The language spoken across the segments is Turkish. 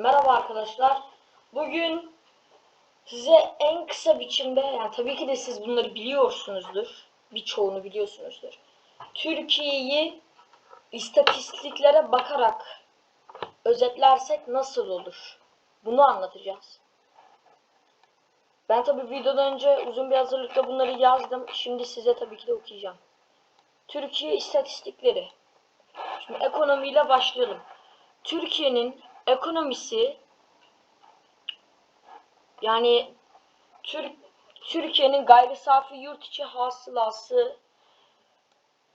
Merhaba arkadaşlar. Bugün size en kısa biçimde, yani tabii ki de siz bunları biliyorsunuzdur. Birçoğunu biliyorsunuzdur. Türkiye'yi istatistiklere bakarak özetlersek nasıl olur? Bunu anlatacağız. Ben tabii videodan önce uzun bir hazırlıkla bunları yazdım. Şimdi size tabii ki de okuyacağım. Türkiye istatistikleri. Şimdi ekonomiyle başlayalım. Türkiye'nin ekonomisi yani Türk Türkiye'nin gayri safi yurt içi hasılası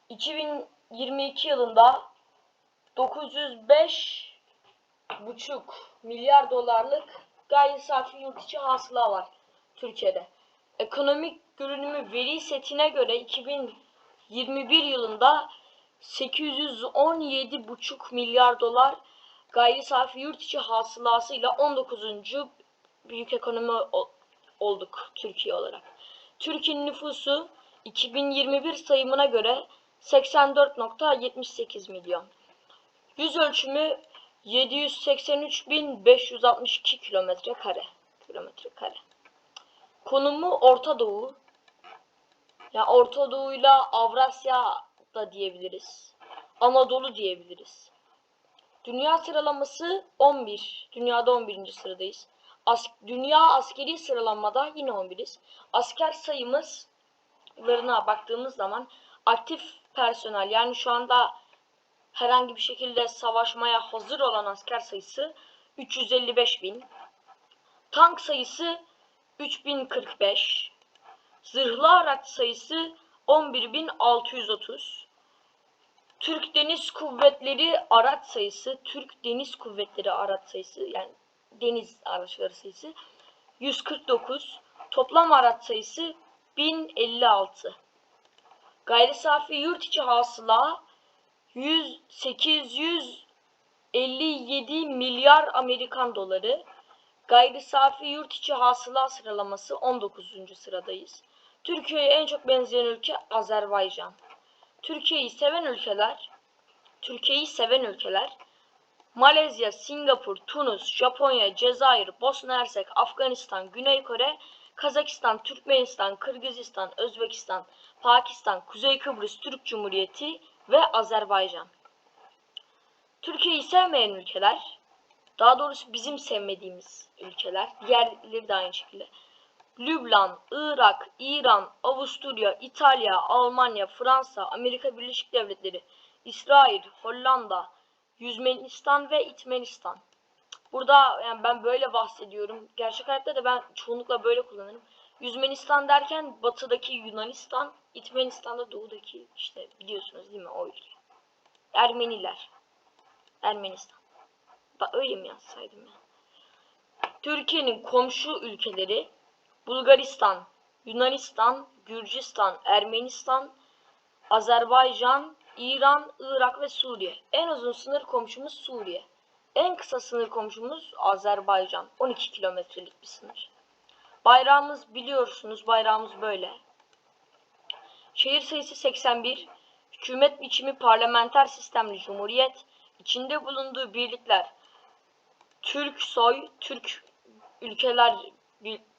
2022 yılında 905 buçuk milyar dolarlık gayri safi yurt içi hasıla var Türkiye'de. Ekonomik görünümü veri setine göre 2021 yılında 817,5 milyar dolar gayri safi yurt içi hasılasıyla 19. büyük ekonomi ol- olduk Türkiye olarak. Türkiye'nin nüfusu 2021 sayımına göre 84.78 milyon. Yüz ölçümü 783.562 kilometre kare. Kilometre kare. Konumu Orta Doğu. Ya Orta Doğu'yla Avrasya da diyebiliriz. Anadolu diyebiliriz. Dünya sıralaması 11. Dünyada 11. sıradayız. As Dünya askeri sıralanmada yine 11'iz. Asker sayımızlarına baktığımız zaman aktif personel yani şu anda herhangi bir şekilde savaşmaya hazır olan asker sayısı 355 bin. Tank sayısı 3045. Zırhlı araç sayısı 11630. Türk Deniz Kuvvetleri araç sayısı, Türk Deniz Kuvvetleri araç sayısı yani deniz araçları sayısı 149. Toplam araç sayısı 1056. Gayri safi yurt içi hasıla 100 857 milyar Amerikan doları. Gayri safi yurt içi hasıla sıralaması 19. sıradayız. Türkiye'ye en çok benzeyen ülke Azerbaycan. Türkiye'yi seven ülkeler, Türkiye'yi seven ülkeler Malezya, Singapur, Tunus, Japonya, Cezayir, Bosna Hersek, Afganistan, Güney Kore, Kazakistan, Türkmenistan, Kırgızistan, Özbekistan, Pakistan, Kuzey Kıbrıs Türk Cumhuriyeti ve Azerbaycan. Türkiye'yi sevmeyen ülkeler, daha doğrusu bizim sevmediğimiz ülkeler, diğerleri de aynı şekilde. Lübnan, Irak, İran, Avusturya, İtalya, Almanya, Fransa, Amerika Birleşik Devletleri, İsrail, Hollanda, Yüzmenistan ve İtmenistan. Burada yani ben böyle bahsediyorum. Gerçek hayatta da ben çoğunlukla böyle kullanırım. Yüzmenistan derken batıdaki Yunanistan, İtmenistan'da doğudaki işte biliyorsunuz değil mi o ülke. Ermeniler. Ermenistan. Da öyle mi yazsaydım ya? Türkiye'nin komşu ülkeleri Bulgaristan, Yunanistan, Gürcistan, Ermenistan, Azerbaycan, İran, Irak ve Suriye. En uzun sınır komşumuz Suriye. En kısa sınır komşumuz Azerbaycan. 12 kilometrelik bir sınır. Bayrağımız biliyorsunuz bayrağımız böyle. Şehir sayısı 81. Hükümet biçimi parlamenter sistemli cumhuriyet. İçinde bulunduğu birlikler Türk Soy, Türk Ülkeler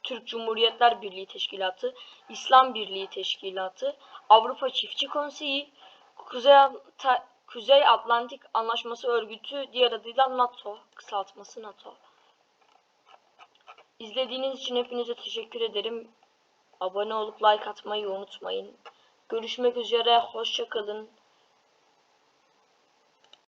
Türk Cumhuriyetler Birliği Teşkilatı, İslam Birliği Teşkilatı, Avrupa Çiftçi Konseyi, Kuzey, Ata- Kuzey Atlantik Anlaşması Örgütü, diğer adıyla NATO, kısaltması NATO. İzlediğiniz için hepinize teşekkür ederim. Abone olup like atmayı unutmayın. Görüşmek üzere, hoşça kalın.